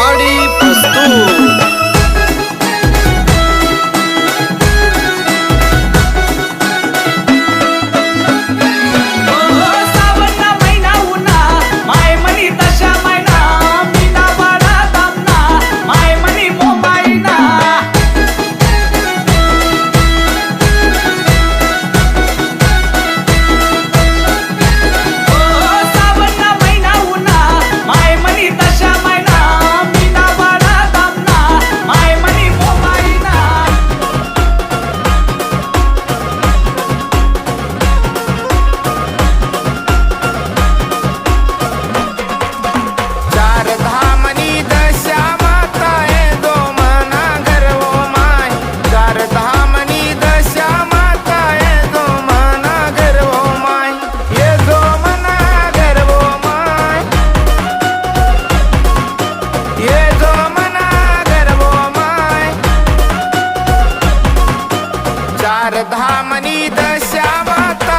ಮಾಡಿ महामनी दशा माता